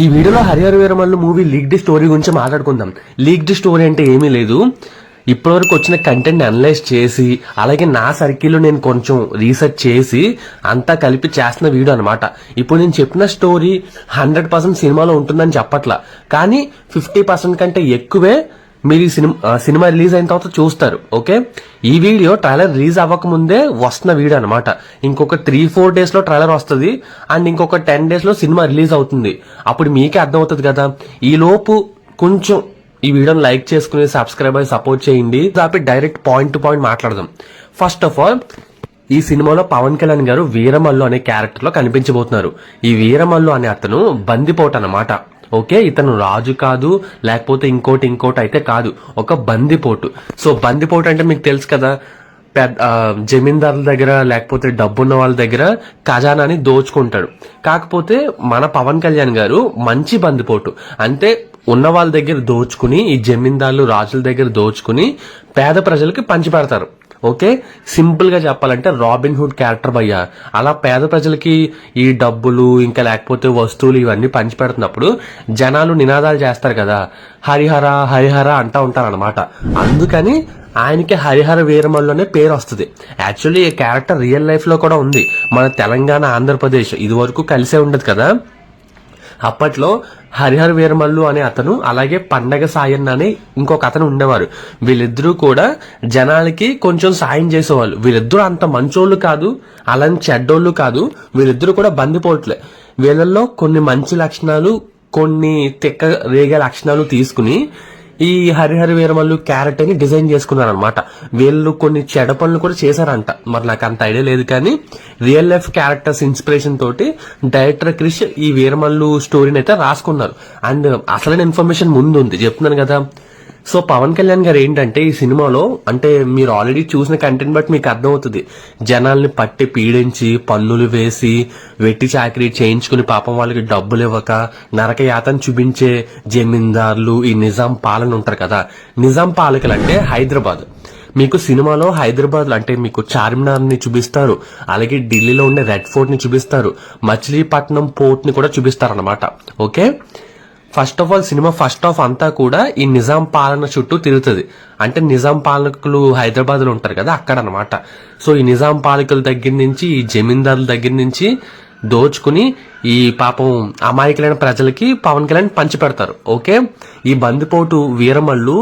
ఈ వీడియోలో Harihara Veeramallu movie leaked story గురించి మాట్లాడుకుందాం. లీక్డ్ స్టోరీ అంటే ఏమీ లేదు. ఇప్పటివరకు వచ్చిన కంటెంట్ అనలైజ్ చేసి అలాగే నా సర్కిల్లో నేను కొంచెం రీసెర్చ్ చేసి అంతా కలిపి చేస్తున్న వీడియో అనమాట ఇప్పుడు నేను చెప్పిన స్టోరీ హండ్రెడ్ పర్సెంట్ సినిమాలో ఉంటుందని చెప్పట్లా. కానీ ఫిఫ్టీ పర్సెంట్ కంటే ఎక్కువే మీరు ఈ సినిమా ఆ, సినిమా రిలీజ్ అయిన తర్వాత చూస్తారు ఓకే? ఈ వీడియో ట్రైలర్ రిలీజ్ అవ్వక ముందే వస్తున్న వీడియో అనమాట ఇంకొక త్రీ ఫోర్ డేస్లో ట్రైలర్ వస్తుంది అండ్ ఇంకొక టెన్ డేస్లో సినిమా రిలీజ్ అవుతుంది. అప్పుడు మీకే అర్థం అవుతుంది కదా ఈలోపు కొంచెం ఈ వీడియోని లైక్ చేసుకుని సబ్స్క్రైబ్ అయ్యి సపోర్ట్ చేయండి. దాపి డైరెక్ట్ పాయింట్ టు పాయింట్ మాట్లాడదాం. ఫస్ట్ ఆఫ్ ఆల్ ఈ సినిమాలో పవన్ కళ్యాణ్ గారు వీరమల్లు అనే క్యారెక్టర్లో కనిపించబోతున్నారు. ఈ వీరమల్లు అనే అతను బందిపోట అనమాట ఓకే? ఇతను రాజు కాదు లేకపోతే ఇంకోటి ఇంకోటి అయితే కాదు. ఒక బందిపోటు. సో బందిపోటు అంటే మీకు తెలుసు కదా పెద్ద జమీందారుల దగ్గర లేకపోతే డబ్బున్న వాళ్ళ దగ్గర ఖజానాని దోచుకుంటాడు. కాకపోతే మన పవన్ కళ్యాణ్ గారు మంచి బందిపోటు. అంటే ఉన్న వాళ్ళ దగ్గర దోచుకుని ఈ జమీందారులు రాజుల దగ్గర దోచుకుని పేద ప్రజలకి పంచిపెడతారు ఓకే? సింపుల్గా చెప్పాలంటే రాబిన్ హుడ్ క్యారెక్టర్ భయ్యా. అలా పేద ప్రజలకి ఈ డబ్బులు ఇంకా లేకపోతే వస్తువులు ఇవన్నీ పంచిపెడుతున్నప్పుడు జనాలు నినాదాలు చేస్తారు కదా. హరిహర హరిహర అంటూ ఉంటారనమాట అందుకని ఆయనకి హరిహర వీరమల్లు అనే పేరు వస్తుంది. యాక్చువల్లీ ఈ క్యారెక్టర్ రియల్ లైఫ్లో కూడా ఉంది. మన తెలంగాణ ఆంధ్రప్రదేశ్ ఇది వరకు కలిసే ఉండదు కదా. అప్పట్లో హరిహర వీరమల్లు అనే అతను అలాగే పండగ సాయన్న అని ఇంకొక అతను ఉండేవారు. వీళ్ళిద్దరూ కూడా జనాలకి కొంచెం సాయం చేసేవాళ్ళు. వీళ్ళిద్దరూ అంత మంచోళ్ళు కాదు అలాని చెడ్డోళ్ళు కాదు వీళ్ళిద్దరూ కూడా బందిపోవట్లే వీళ్ళల్లో కొన్ని మంచి లక్షణాలు కొన్ని తిక్క రేగే లక్షణాలు తీసుకుని ఈ హరిహర వీరమల్లు క్యారెక్టర్ని డిజైన్ చేసుకున్నారనమాట వీళ్ళు కొన్ని చెడ పనులు కూడా చేశారంట. మరి నాకు అంత ఐడియా లేదు కానీ రియల్ లైఫ్ క్యారెక్టర్స్ ఇన్స్పిరేషన్ తోటి డైరెక్టర్ క్రిష్ ఈ వీరమల్లు స్టోరీని అయితే రాసుకున్నారు. అండ్ అసలైన ఇన్ఫర్మేషన్ ముందు ఉంది చెప్తున్నాను కదా సో పవన్ కళ్యాణ్ గారు ఏంటంటే ఈ సినిమాలో అంటే మీరు ఆల్రెడీ చూసిన కంటెంట్ బట్టి మీకు అర్థమవుతుంది. జనాల్ని పట్టి పీడించి పన్నులు వేసి వెట్టి చాకరీ చేయించుకుని పాపం వాళ్ళకి డబ్బులు ఇవ్వక నరక యాతను చూపించే జమీందారులు ఈ నిజాం పాలన ఉంటారు కదా. నిజాం పాలకులు అంటే హైదరాబాద్. మీకు సినిమాలో హైదరాబాద్ అంటే మీకు చార్మినార్ని చూపిస్తారు అలాగే ఢిల్లీలో ఉండే రెడ్ ఫోర్ట్ని చూపిస్తారు మచిలీపట్నం పోర్ట్ని కూడా చూపిస్తారు అనమాట okay? First of all cinema first half అంతా కూడా ఈ నిజాం పాలన చుట్టూ తిరుగుతుంది. అంటే నిజాం పాలకులు హైదరాబాద్లో ఉంటారు కదా అక్కడ అనమాట సో ఈ నిజాం పాలకుల దగ్గర నుంచి ఈ జమీందారుల దగ్గర నుంచి దోచుకుని ఈ పాపం అమాయకులైన ప్రజలకి పవన్ కళ్యాణ్ పంచిపెడతారు ఓకే? ఈ బందిపోటు వీరమల్లు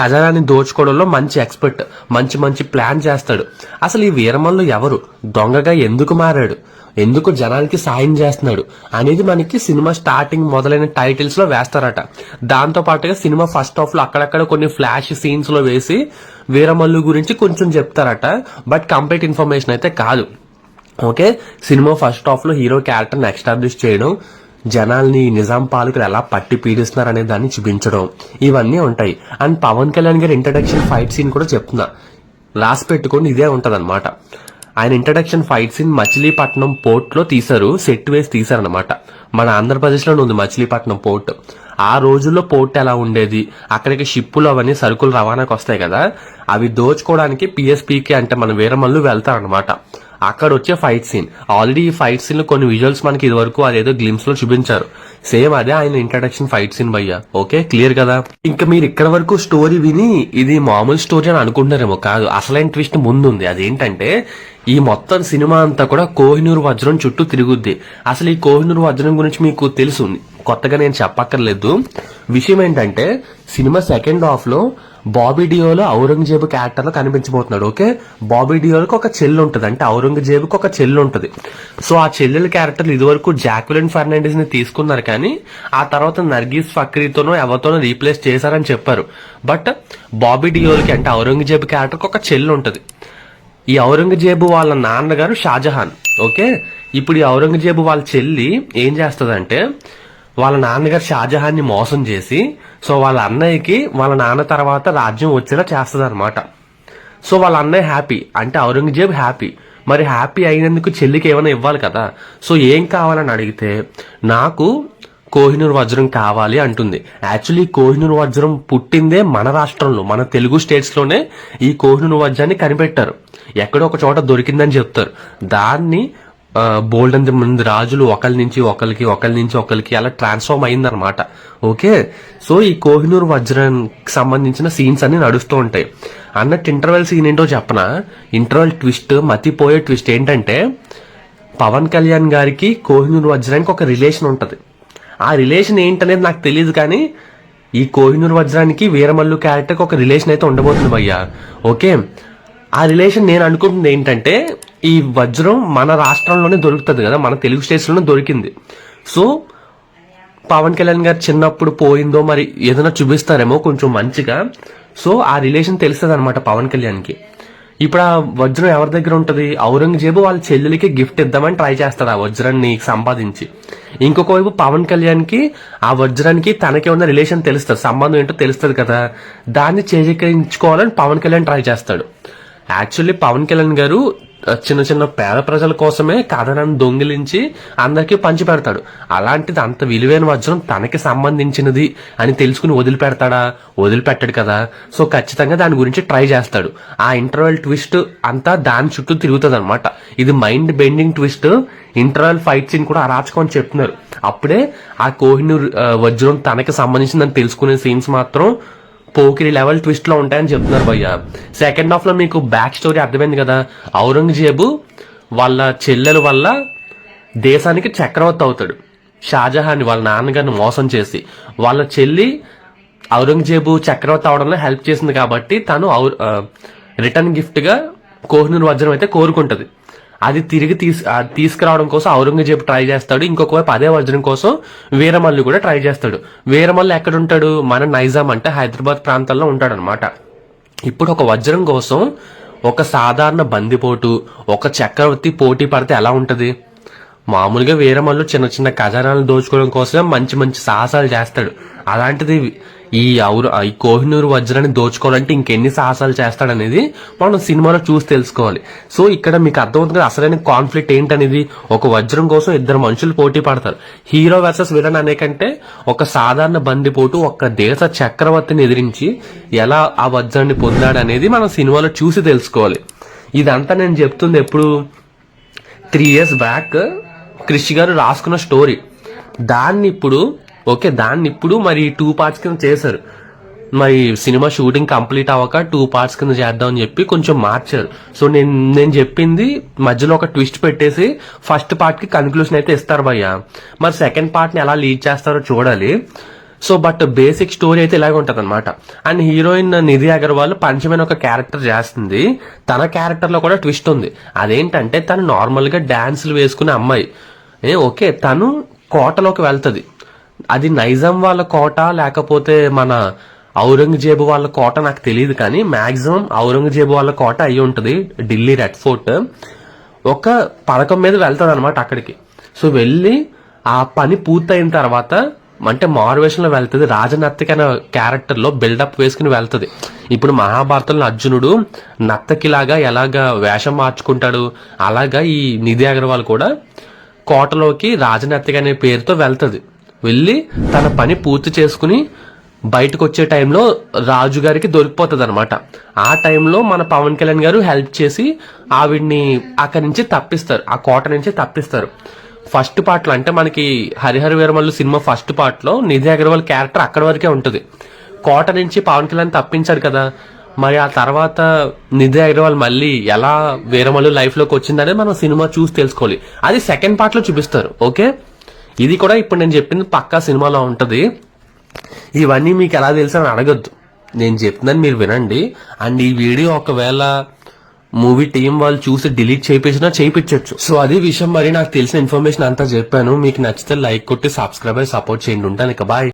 ఖజానాన్ని దోచుకోవడంలో మంచి ఎక్స్పర్ట్ మంచి మంచి ప్లాన్ చేస్తాడు. అసలు ఈ వీరమల్లు ఎవరు? దొంగగా ఎందుకు మారాడు? ఎందుకు జనానికి సాయం చేస్తున్నాడు? అనేది మనకి సినిమా స్టార్టింగ్ మొదలైన టైటిల్స్లో వేస్తారట. దాంతో పాటుగా సినిమా ఫస్ట్ హాఫ్లో అక్కడక్కడ కొన్ని ఫ్లాష్ సీన్స్లో వేసి వీరమల్లు గురించి కొంచెం చెప్తారట. బట్ కంప్లీట్ ఇన్ఫర్మేషన్ అయితే కాదు. ఓకే? సినిమా ఫస్ట్ హాఫ్లో హీరో క్యారెక్టర్ ఎస్టాబ్లిష్ చేయడం జనాల్ని నిజాం పాలకులు ఎలా పట్టి పీడిస్తున్నారు అనే దాన్ని చూపించడం. ఇవన్నీ ఉంటాయి. అండ్ పవన్ కళ్యాణ్ గారి ఇంట్రడక్షన్ ఫైట్ సీన్ కూడా చెప్తున్నా. రాసి పెట్టుకొని ఇదే ఉంటదన్నమాట. ఆయన ఇంట్రడక్షన్ ఫైట్ సీన్ మచిలీపట్నం పోర్ట్లో తీశారు. సెట్ వేసి తీశారనమాట మన ఆంధ్రప్రదేశ్లోనే ఉంది మచిలీపట్నం పోర్ట్. ఆ రోజుల్లో పోర్ట్ ఎలా ఉండేది? అక్కడికి షిప్పులు అవన్నీ సరుకులు రవాణాకి వస్తాయి కదా? అవి దోచుకోవడానికి పిఎస్పికి అంటే మన వీరమల్లు వెళ్తారనమాట అక్కడ వచ్చే ఫైట్ సీన్ ఆల్రెడీ ఈ ఫైట్ సీన్లో కొన్ని విజువల్స్ మనకి ఇది వరకు అదేదో గ్లిమ్స్లో చూపించారు. సేమ్ అదే ఆయన ఇంట్రడక్షన్ ఫైట్ సీన్ భయ్య. ఓకే క్లియర్ కదా? ఇంకా మీరు ఇక్కడ వరకు స్టోరీ విని ఇది మామూలు స్టోరీ అని అనుకుంటున్నారేమో కాదు. అసలైన ట్విస్ట్ ముందు ఉంది అదేంటంటే ఈ మొత్తం సినిమా అంతా కూడా కోహినూర్ వజ్రం చుట్టూ తిరుగుద్ది. అసలు ఈ కోహినూర్ వజ్రం గురించి మీకు తెలుసు కొత్తగా నేను చెప్పక్కర్లేదు. విషయం ఏంటంటే సినిమా సెకండ్ హాఫ్లో బాబీ డియోలో ఔరంగజేబు క్యారెక్టర్లో కనిపించబోతున్నాడు ఓకే? బాబీ డియోలకు ఒక చెల్లు ఉంటుంది. అంటే ఔరంగజేబుకి ఒక చెల్లు ఉంటుంది. సో ఆ చెల్లెల క్యారెక్టర్ ఇదివరకు జాక్విలిన్ ఫెర్నాండెస్ని తీసుకున్నారు కానీ ఆ తర్వాత నర్గీస్ ఫక్రీతోనో ఎవరితోనో రీప్లేస్ చేశారని చెప్పారు. బట్ బాబీ డియోలకి అంటే ఔరంగజేబు క్యారెక్టర్కి ఒక చెల్లు ఉంటుంది. ఈ ఔరంగజేబు వాళ్ళ నాన్నగారు షాజహాన్ ఓకే? ఇప్పుడు ఈ ఔరంగజేబు వాళ్ళ చెల్లి ఏం చేస్తుందంటే వాళ్ళ నాన్నగారు షాజహాన్ని మోసం చేసి సో వాళ్ళ అన్నయ్యకి వాళ్ళ నాన్న తర్వాత రాజ్యం వచ్చేలా చేస్తుంది అనమాట సో వాళ్ళ అన్నయ్య హ్యాపీ అంటే ఔరంగజేబ్ హ్యాపీ. మరి హ్యాపీ అయినందుకు చెల్లికి ఏమైనా ఇవ్వాలి కదా? సో ఏం కావాలని అడిగితే నాకు కోహినూర్ వజ్రం కావాలి అంటుంది. యాక్చువల్లీ కోహినూర్ వజ్రం పుట్టిందే మన రాష్ట్రంలో మన తెలుగు స్టేట్స్లోనే ఈ కోహినూర్ వజ్రాన్ని కనిపెట్టారు. ఎక్కడో ఒక చోట దొరికిందని చెప్తారు. దాన్ని బోల్డ్ అంత మంది రాజులు ఒకరి నుంచి ఒకరికి ఒకరి నుంచి ఒకరికి అలా ట్రాన్స్ఫార్మ్ అయిందనమాట ఓకే? సో ఈ కోహినూర్ వజ్రానికి సంబంధించిన సీన్స్ అన్ని నడుస్తూ ఉంటాయి. అన్నట్టు ఇంటర్వెల్ సీన్ ఏంటో చెప్పన? ఇంటర్వెల్ ట్విస్ట్ మతిపోయే ట్విస్ట్ ఏంటంటే పవన్ కళ్యాణ్ గారికి కోహినూర్ వజ్రానికి ఒక రిలేషన్ ఉంటుంది. ఆ రిలేషన్ ఏంటనేది నాకు తెలియదు కానీ ఈ కోహినూర్ వజ్రానికి వీరమల్లు క్యారెక్టర్కి ఒక రిలేషన్ అయితే ఉండబోతుంది భయ్యా. ఓకే? ఆ రిలేషన్ నేను అనుకుంటుంది ఏంటంటే ఈ వజ్రం మన రాష్ట్రంలోనే దొరుకుతుంది కదా మన తెలుగు స్టేట్స్లోనే దొరికింది. సో పవన్ కళ్యాణ్ గారు చిన్నప్పుడు పోయిందో మరి ఏదైనా చూపిస్తారేమో కొంచెం మంచిగా. సో ఆ రిలేషన్ తెలుస్తుంది అనమాట పవన్ కళ్యాణ్కి. ఇప్పుడు ఆ వజ్రం ఎవరి దగ్గర ఉంటుంది? ఔరంగజేబు వాళ్ళ చెల్లెలికి గిఫ్ట్ ఇద్దామని ట్రై చేస్తాడు ఆ వజ్రాన్ని సంపాదించి. ఇంకొక వైపు పవన్ కళ్యాణ్కి ఆ వజ్రానికి తనకి ఉన్న రిలేషన్ తెలుస్తుంది సంబంధం ఏంటో తెలుస్తుంది కదా. దాన్ని చేజీకరించుకోవాలని పవన్ కళ్యాణ్ ట్రై చేస్తాడు. యాక్చువల్లీ పవన్ కళ్యాణ్ గారు చిన్న చిన్న పేద ప్రజల కోసమే కథనాన్ని దొంగిలించి అందరికీ పంచిపెడతాడు. అలాంటిది అంత విలువైన వజ్రం తనకి సంబంధించినది అని తెలుసుకుని వదిలిపెడతాడా? వదిలిపెట్టాడు కదా. సో ఖచ్చితంగా దాని గురించి ట్రై చేస్తాడు. ఆ ఇంటర్వెల్ ట్విస్ట్ అంతా దాని చుట్టూ తిరుగుతుంది అనమాట ఇది mind bending twist. Interval fight scene కూడా అరాచకం అని చెప్తున్నారు. అప్పుడే ఆ కోహినూర్ వజ్రం తనకి సంబంధించిందని తెలుసుకునే సీన్స్ మాత్రం పోకిరి లెవెల్ ట్విస్ట్లో ఉంటాయని చెప్తున్నారు భయ్య. సెకండ్ హాఫ్లో మీకు బ్యాక్ స్టోరీ అర్థమైంది కదా. ఔరంగజేబు వాళ్ళ చెల్లెల వల్ల దేశానికి చక్రవర్తి అవుతాడు. షాజహాన్ వాళ్ళ నాన్నగారిని మోసం చేసి వాళ్ళ చెల్లి ఔరంగజేబు చక్రవర్తి అవడంలో హెల్ప్ చేసింది కాబట్టి తను ఔ- రిటర్న్ గిఫ్ట్గా కోహినూర్ వజ్రం అయితే కోరుకుంటది. అది తిరిగి తీసు అది తీసుకురావడం కోసం ఔరంగజేబు ట్రై చేస్తాడు. ఇంకొక వైపు అదే వజ్రం కోసం వీరమల్లు కూడా ట్రై చేస్తాడు. వీరమల్లు ఎక్కడ ఉంటాడు మన నైజాం అంటే హైదరాబాద్ ప్రాంతంలో ఉంటాడు అనమాట ఇప్పుడు ఒక వజ్రం కోసం ఒక సాధారణ బందిపోటు ఒక చక్రవర్తి పోటీ పడితే ఎలా ఉంటుంది? మామూలుగా వీరమల్లు చిన్న చిన్న ఖజానాలు దోచుకోవడం కోసమే మంచి మంచి సాహసాలు చేస్తాడు. అలాంటిది ఈ అవురు ఈ కోహినూరు వజ్రాన్ని దోచుకోవాలంటే ఇంకెన్ని సాహసాలు చేస్తాడనేది మనం సినిమాలో చూసి తెలుసుకోవాలి. సో ఇక్కడ మీకు అర్థమవుతుంది కదా అసలైన కాన్ఫ్లిక్ట్ ఏంటనేది. ఒక వజ్రం కోసం ఇద్దరు మనుషులు పోటీ పడతారు. హీరో వర్సెస్ విలన్ అనే కంటే ఒక సాధారణ బందిపోటు ఒక దేశ చక్రవర్తిని ఎదిరించి ఎలా ఆ వజ్రాన్ని పొందాడనేది మనం సినిమాలో చూసి తెలుసుకోవాలి. ఇదంతా నేను చెప్తుంది ఎప్పుడు? త్రీ ఇయర్స్ బ్యాక్ క్రిష్ గారు రాసుకున్న స్టోరీ దాన్ని ఇప్పుడు ఓకే దాన్ని ఇప్పుడు మరి టూ పార్ట్స్ కింద చేశారు. మరి సినిమా షూటింగ్ కంప్లీట్ అవ్వక టూ పార్ట్స్ కింద చేద్దామని చెప్పి కొంచెం మార్చారు. సో నేను నేను చెప్పింది మధ్యలో ఒక ట్విస్ట్ పెట్టేసి ఫస్ట్ పార్ట్కి కన్క్లూషన్ అయితే ఇస్తారు భయ్య. మరి సెకండ్ పార్ట్ని ఎలా లీడ్ చేస్తారో చూడాలి. సో బట్ బేసిక్ స్టోరీ అయితే ఇలాగే ఉంటుంది అనమాట అండ్ హీరోయిన్ నిధి అగర్వాల్ పంచమైన ఒక క్యారెక్టర్ చేస్తుంది. తన క్యారెక్టర్లో కూడా ట్విస్ట్ ఉంది. అదేంటంటే తను నార్మల్గా డ్యాన్సులు వేసుకునే అమ్మాయి. ఏ ఓకే తను కోటలోకి వెళ్తుంది. అది నైజాం వాళ్ళ కోట లేకపోతే మన ఔరంగజేబు వాళ్ళ కోట నాకు తెలియదు కానీ మాక్సిమం ఔరంగజేబు వాళ్ళ కోట అయి ఉంటుంది ఢిల్లీ రెడ్ ఫోర్ట్. ఒక పథకం మీద వెళ్తాడు అనమాట అక్కడికి. సో వెళ్ళి ఆ పని పూర్తయిన తర్వాత అంటే మారువేషంలో వెళ్తుంది రాజనర్తకి అనే క్యారెక్టర్లో బిల్డప్ వేసుకుని వెళ్తుంది. ఇప్పుడు మహాభారతంలో అర్జునుడు నర్తకిలాగా ఎలాగా వేషం మార్చుకుంటాడు అలాగా ఈ నిధి అగర్వాల్ కూడా కోటలోకి రాజనర్తకి అనే పేరుతో వెళ్తుంది. వెళ్ళి తన పని పూర్తి చేసుకుని బయటకు వచ్చే టైంలో రాజు గారికి దొరికిపోతుంది అనమాట ఆ టైంలో మన పవన్ కళ్యాణ్ గారు హెల్ప్ చేసి ఆవిడ్ని అక్కడి నుంచి తప్పిస్తారు ఆ కోట నుంచి తప్పిస్తారు. ఫస్ట్ పార్ట్లో అంటే మనకి హరిహర వీరమల్లు సినిమా ఫస్ట్ పార్ట్లో నిధి అగర్వాల్ క్యారెక్టర్ అక్కడి వరకే ఉంటుంది. కోట నుంచి పవన్ కళ్యాణ్ తప్పించారు కదా మరి ఆ తర్వాత నిధి అగర్వాల్ మళ్ళీ ఎలా వీరమల్లు లైఫ్లోకి వచ్చిందనే వచ్చిందనేది మనం సినిమా చూసి తెలుసుకోవాలి. అది సెకండ్ పార్ట్లో చూపిస్తారు ఓకే? ఇది కూడా ఇప్పుడు నేను చెప్పింది పక్కా సినిమాలో ఉంటుంది. ఇవన్నీ మీకు ఎలా తెలుసు అని అడగద్దు. నేను చెప్తున్నాను మీరు వినండి. అండ్ ఈ వీడియో ఒకవేళ మూవీ టీం వాళ్ళు చూసి డిలీట్ చేయించినా చేయించవచ్చు సో అది విషయం మరి నాకు తెలిసిన ఇన్ఫర్మేషన్ అంతా చెప్పాను. మీకు నచ్చితే లైక్ కొట్టి సబ్స్క్రైబ్ సపోర్ట్ చేయండి. ఉంటాను ఇక. బాయ్